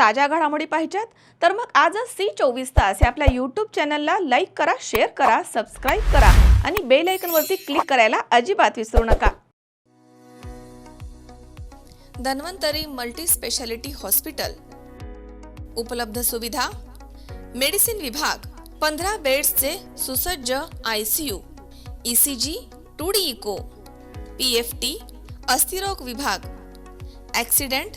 ताज्या घडामोडी पाहिजेत. तर मग आजच सी चोवीस तास या आपल्या यूट्यूब चॅनलला लाईक करा शेअर करा सबस्क्राईब करा आणि बेल आयकनवरती क्लिक करायला अजिबात विसरू नका. धन्वंतरी मल्टी स्पेशालिटी हॉस्पिटल उपलब्ध सुविधा. मेडिसिन विभाग पंधरा बेड्सचे सुसज्ज I C U E C G two D echo P F T अस्थिरोग विभाग. ॲक्सिडेंट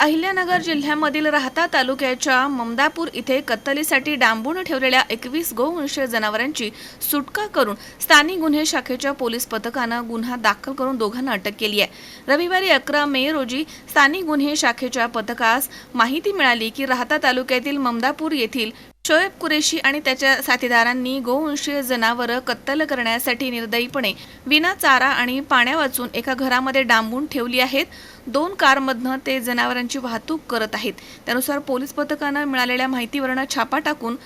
अहिल्यानगर जिल्ह्यामधील राहता तालुक्याच्या ममदापूर इथे कत्तलीसाठी डांबून ठेवलेल्या एकवीस गोवंशीय जनावरांची सुटका करून स्थानिक गुन्हे शाखेच्या पोलीस पथकानं गुन्हा दाखल करून दोघांना अटक केली आहे. रविवारी अकरा मे रोजी स्थानिक गुन्हे शाखेच्या पथकास माहिती मिळाली की राहता तालुक्यातील ममदापूर येथील शोएब कुरेशी आणि त्याच्या साथीदारांनी गोवंशीय जनावरं कत्तल करण्यासाठी निर्दयीपणे विना चारा आणि पाण्या वाचून एका घरामध्ये डांबून ठेवली आहेत. दोन कारमधनं ते जनावरांची वाहतूक करत आहेत. त्यानुसार पोलीस पथकानं मिळालेल्या माहितीवरनं छापा टाकून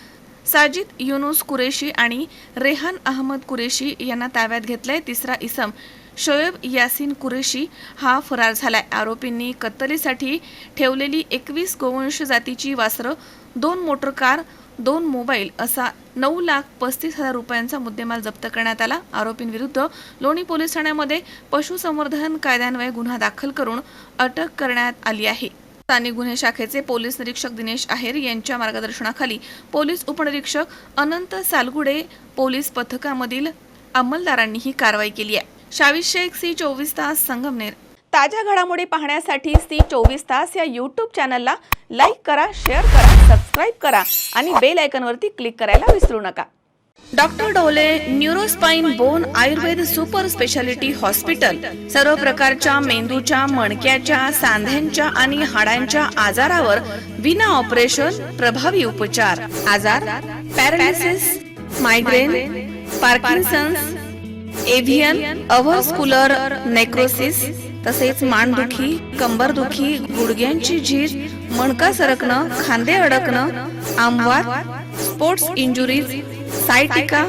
साजिद युनुस कुरेशी आणि रेहान अहमद कुरेशी यांना ताब्यात घेतलंय. तिसरा इसम शोएब यासिन कुरेशी हा फरार झालाय. आरोपींनी कत्तलीसाठी ठेवलेली एकवीस गोवंश जातीची वासरं दोन मोटर कार दोन मोबाईल असा नऊ लाख पस्तीस हजार रुपयांचा मुद्देमाल जप्त करण्यात आला. आरोपींविरुद्ध लोणी पोलीस ठाण्यामध्ये पशुसंवर्धन कायद्यान्वये गुन्हा दाखल करून अटक करण्यात आली आहे. स्थानिक गुन्हे शाखेचे पोलीस निरीक्षक दिनेश आहेर यांच्या मार्गदर्शनाखाली पोलीस उपनिरीक्षक अनंत सालगुडे पोलीस पथकामधील अंमलदारांनी ही कारवाई केली आहे. शावीस शेख सी चोवीस तास संगमनेर ताज्या घडामोडी पाहण्यासाठी सी चोवीस तास या यूट्यूब चॅनलला लाईक करा शेअर करा सबस्क्राईब करा आणि बेल आयकनवरती क्लिक करायला विसरू नका. Doctor Dole neuro spine bone Ayurved super speciality hospital सर्व प्रकारच्या मेंदूच्या मणक्याच्या सांध्यांच्या आणि हाडांच्या आजारावर विना ऑपरेशन प्रभावी उपचार. आजार? Paralysis migraine Parkinson's AVN avascular necrosis तसेच मानदुखी कंबरदुखी गुडघ्यांची झीज मणका सरकणं खांदे अडकणं आंबवात स्पोर्ट्स इंजुरीज सायटिका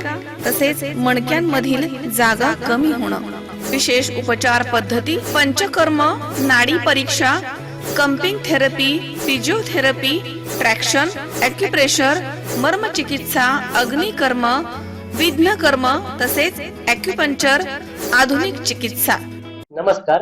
तसेच मणक्यांमधील जागा कमी होणं. विशेष उपचार पद्धती पंचकर्म नाडी परीक्षा cupping therapy physiotherapy traction acupressure मर्मचिकित्सा अग्निकर्म विघ्नकर्म तसेच ॲक्युपंक्चर आधुनिक चिकित्सा. नमस्कार.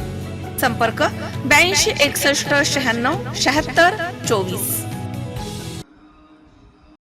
संपर्क ब्याऐंशी एकसष्ट शहाण्णव शहात्तर चोवीस.